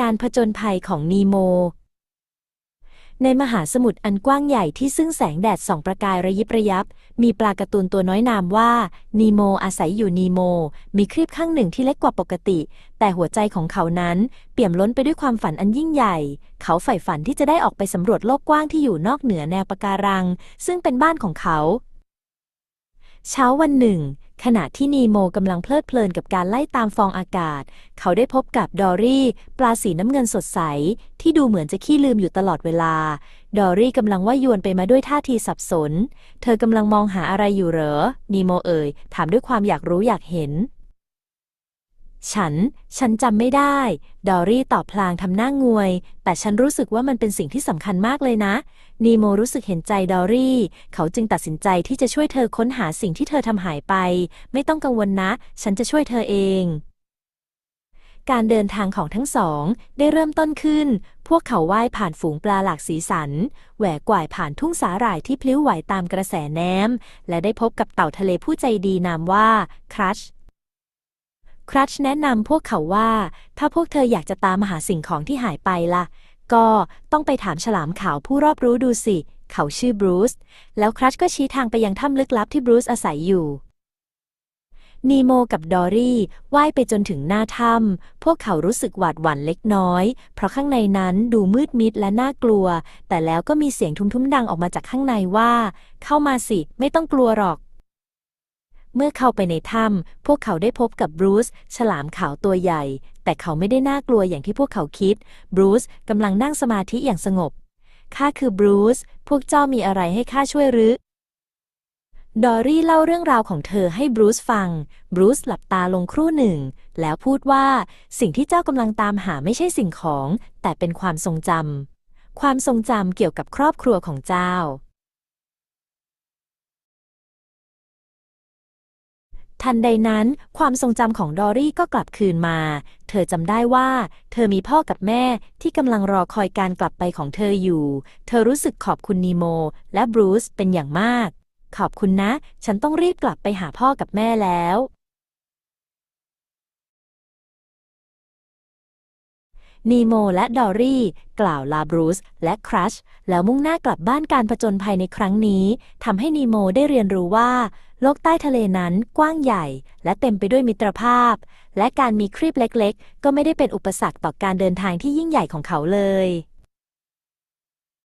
การผจญภัยของนีโม ในมหาสมุทรอันกว้างใหญ่ที่ซึ่งแสงแดดส่องประกายระยิบระยับ มีปลาการ์ตูนตัวน้อยนามว่านีโมอาศัยอยู่นีโม มีครีบข้างหนึ่งที่เล็กกว่าปกติ แต่หัวใจของเขานั้นเปี่ยมล้นไปด้วยความฝันอันยิ่งใหญ่ เขาใฝ่ฝันที่จะได้ออกไปสำรวจโลกกว้างที่อยู่นอกเหนือแนวปะการัง ซึ่งเป็นบ้านของเขา เช้าวันหนึ่ง ขณะที่นีโมกำลังเพลิดเพลินกับการไล่ตามฟองอากาศ เขาได้พบกับดอรี่ ปลาสีน้ำเงินสดใส ที่ดูเหมือนจะขี้ลืมอยู่ตลอดเวลา ดอรี่กำลังว่ายวนไปมาด้วยท่าทีสับสน เธอกำลังมองหาอะไรอยู่เหรอ นีโมเอ่ย ถามด้วยความอยากรู้อยากเห็น ฉัน ฉันจำไม่ได้ ดอรี่ตอบพลางทำหน้างวย แต่ฉันรู้สึกว่ามันเป็นสิ่งที่สำคัญมากเลยนะ นีโมรู้สึกเห็นใจดอรี่ เขาจึงตัดสินใจที่จะช่วยเธอค้นหาสิ่งที่เธอทำหายไป ไม่ต้องกังวลนะ ฉันจะช่วยเธอเองการเดินทางของทั้งสอง ได้เริ่มต้นขึ้น พวกเขาว่ายผ่านฝูงปลาหลากสีสัน แหวกก่ายผ่านทุ่งสาหร่ายที่พลิ้วไหวตามกระแสน้ำ และได้พบกับเต่าทะเลผู้ใจดีนามว่าครัช ครัชแนะนำพวกเขาว่า ถ้าพวกเธออยากจะตามหาสิ่งของที่หายไปล่ะ ก็ต้องไปถามฉลามขาวผู้รอบรู้ดูสิ เขาชื่อบรูซแล้วครัชก็ชี้ทางไปยังถ้ำลึกลับที่บรูซอาศัยอยู่นีโมกับดอรี่ว่ายไปจนถึงหน้าถ้ำ พวกเขารู้สึกหวาดหวั่นเล็กน้อย เพราะข้างในนั้นดูมืดมิดและน่ากลัว แต่แล้วก็มีเสียงทุ้มๆดังออกมาจากข้างในว่า เข้ามาสิ ไม่ต้องกลัวหรอก เมื่อเข้าไปในถ้ำพวกเขาได้พบกับบรูซฉลามขาวตัวใหญ่ แต่เขาไม่ได้น่ากลัวอย่างที่พวกเขาคิด บรูซกำลังนั่งสมาธิอย่างสงบ ข้าคือบรูซ พวกเจ้ามีอะไรให้ข้าช่วยหรือ ดอรี่เล่าเรื่องราวของเธอให้บรูซฟัง บรูซหลับตาลงครู่หนึ่ง แล้วพูดว่า สิ่งที่เจ้ากำลังตามหาไม่ใช่สิ่งของ แต่เป็นความทรงจำความทรงจำเกี่ยวกับครอบครัวของเจ้า ทันใดนั้น ความทรงจำของดอรี่ก็กลับคืนมา เธอจำได้ว่า เธอมีพ่อกับแม่ที่กำลังรอคอยการกลับไปของเธออยู่ เธอรู้สึกขอบคุณนีโม และบรูซเป็นอย่างมาก ขอบคุณนะ ฉันต้องรีบกลับไปหาพ่อกับแม่แล้ว นีโมและดอรี่ กล่าวลาบรูซและครัชแล้วมุ่งหน้ากลับบ้านการผจญภัยในครั้งนี้ทำให้นีโมได้เรียนรู้ว่า โลกใต้ทะเลนั้นกว้างใหญ่ และเต็มไปด้วยมิตรภาพ และการมีครีบเล็กๆ ก็ไม่ได้เป็นอุปสรรคต่อการเดินทางที่ยิ่งใหญ่ของเขาเลย